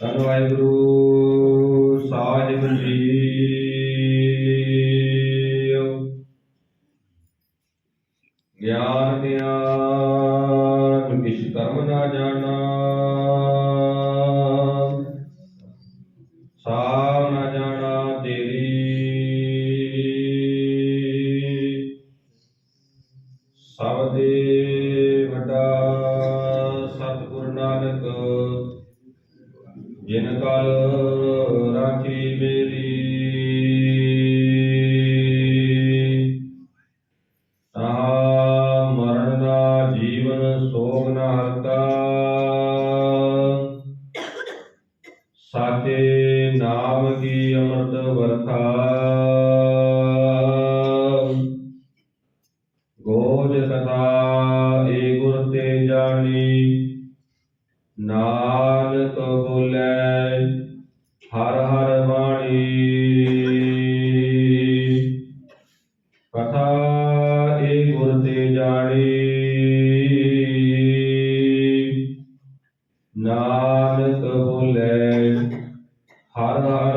ਧੰਨ ਵਾਹਿਗੁਰੂ ਸਾਹਿਬ ਜੀ ਗਿਆਨ ਗਿਆਨ ਕਿਛ ਕਰਮ ਨਾ ਜਾਣਾ। ਸਾ ਨਾ ਜਾਣਾ ਤੇਰੀ। ਸਭ ਦੇ ਸੋਗ ਨਾ ਹਰਤਾ ਸਾਚੇ ਨਾਮ ਕੀ ਅਮਰਤ ਵਰਖਾ ਗੋਜ ਕਥਾ ਏ ਗੁਰ ਤੇ ਜਾਣੀ। ਨਾਨਕ ਬੋਲੇ ਹਰ ਹਰ ਬਾਣੀ। ਕਥਾ ਏ ਗੁਰ ਤੇ ਜਾਣੀ। ਹਰ ਹਰ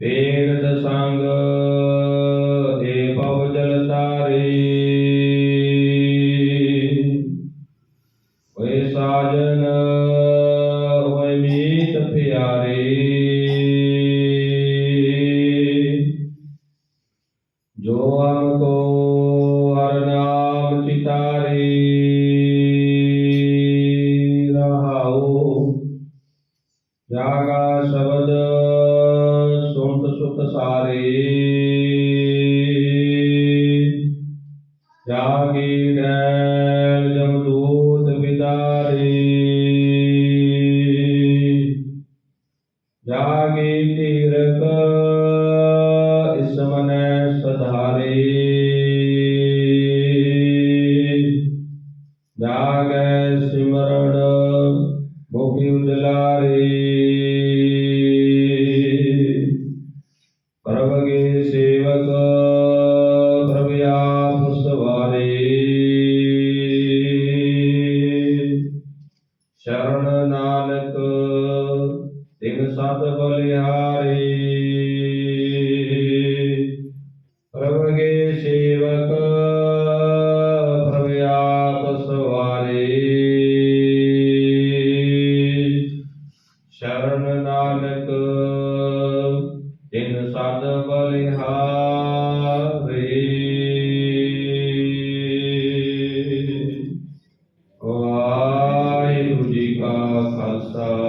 ਏਕਦ ਸੰਗ ਏ ਪਵ ਜਲ ਤਾਰੇ ਓਏ ਸਾਜਨ ਓਏ ਮੀਤ ਪਿਆਰੇ। ਜੋ ਹਮ ਕੋ ਹਰ ਨਾਮ ਚਿਤਾਰੇ, ਰਹਾਉ, ਜਾਗਾ ਸ਼ਬਦ ਸਾਰੇ ਜਾਗੀ ਨੈਲ ਜਮਦੂਤ ਵਿਦਾਰੇ ਜਾਗੀ ਤੀਰਕ ਇਸ ਮਨੈ ਸਧਾਰੇ। ਜਾਗੈ ਸਿਮਰਨ ਮੁਖੀ ਉਜਲਾਰੇ। ਨਾਦ ਬਲਿਹਾਰੀ ਪ੍ਰਭਗੇ ਸੇਵਕ ਭਵਿਆਪ ਸਵਾਰੀ। ਸ਼ਰਨ ਨਾਨਕ, ਤਿਨ ਸਦ ਬਲਿਹਾਰੀ। ਵਾਹਿਗੁਰੂ ਜੀ ਕਾ ਖਾਲਸਾ।